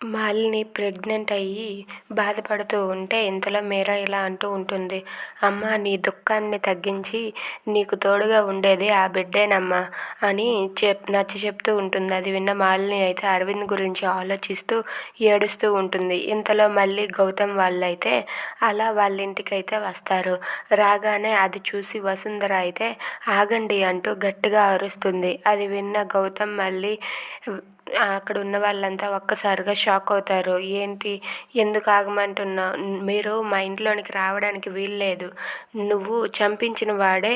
Malini pregnant అయ్యి బాధపడుతూ ఉంటే ఇంతలో మీరా ఇలా అంటూ ఉంటుంది. అమ్మ నీ దుఃఖాన్ని తగ్గించి నీకు తోడుగా ఉండేది ఆ బిడ్డేనమ్మా అని చెప్ నచ్చ చెప్తూ ఉంటుంది. అది విన్న మాలిని అయితే అరవింద్ గురించి ఆలోచిస్తూ ఏడుస్తూ ఉంటుంది. ఇంతలో మళ్ళీ గౌతమ్ వాళ్ళైతే అలా వాళ్ళ ఇంటికి అయితే వస్తారు. రాగానే అది చూసి వసుంధర అయితే ఆగండి అంటూ గట్టిగా అరుస్తుంది. అది విన్న గౌతమ్ మళ్ళీ అక్కడ ఉన్న వాళ్ళంతా ఒక్కసారిగా షాక్ అవుతారు. ఏంటి? ఎందుకు ఆగమంటున్నావు? మీరు మా ఇంట్లోనికి రావడానికి వీల్లేదు. నువ్వు చంపించిన వాడే.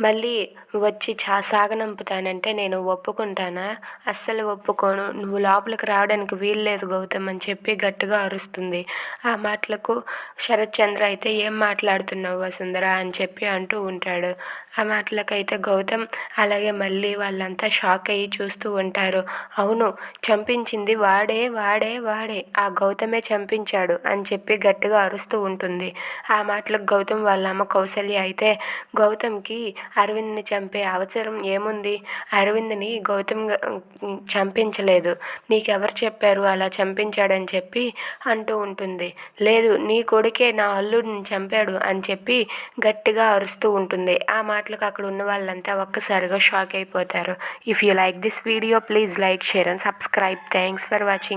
మళ్ళీ వచ్చి చా సాగనంపుతానంటే నేను ఒప్పుకుంటానా? అస్సలు ఒప్పుకోను. నువ్వు లోపలికి రావడానికి వీల్లేదు గౌతమ్ అని చెప్పి గట్టిగా అరుస్తుంది. ఆ మాటలకు శరత్ చంద్ర అయితే ఏం మాట్లాడుతున్నావు వసుంధర అని చెప్పి అంటూ ఉంటాడు. ఆ మాటలకైతే గౌతమ్ అలాగే మళ్ళీ వాళ్ళంతా షాక్ అయ్యి చూస్తూ ఉంటారు. అవును చంపించింది వాడే వాడే వాడే ఆ గౌతమే చంపించాడు అని చెప్పి గట్టిగా అరుస్తూ ఉంటుంది. ఆ మాటలకు గౌతమ్ వాళ్ళ అమ్మ కౌశల్య అయితే గౌతమ్కి అరవింద్ని చంపే అవసరం ఏముంది? అరవింద్ని గౌతమ్ చంపించలేదు. నీకెవరు చెప్పారు అలా చంపించాడని చెప్పి? అంటూ ఉంటుంది. లేదు నీ కొడుకే నా అల్లుడిని చంపాడు అని చెప్పి గట్టిగా అరుస్తూ ఉంటుంది. ఆ మాటలకు అక్కడ ఉన్న వాళ్ళంతా ఒక్కసారిగా షాక్ అయిపోతారు. If you like this video please like share and subscribe. Thanks for watching.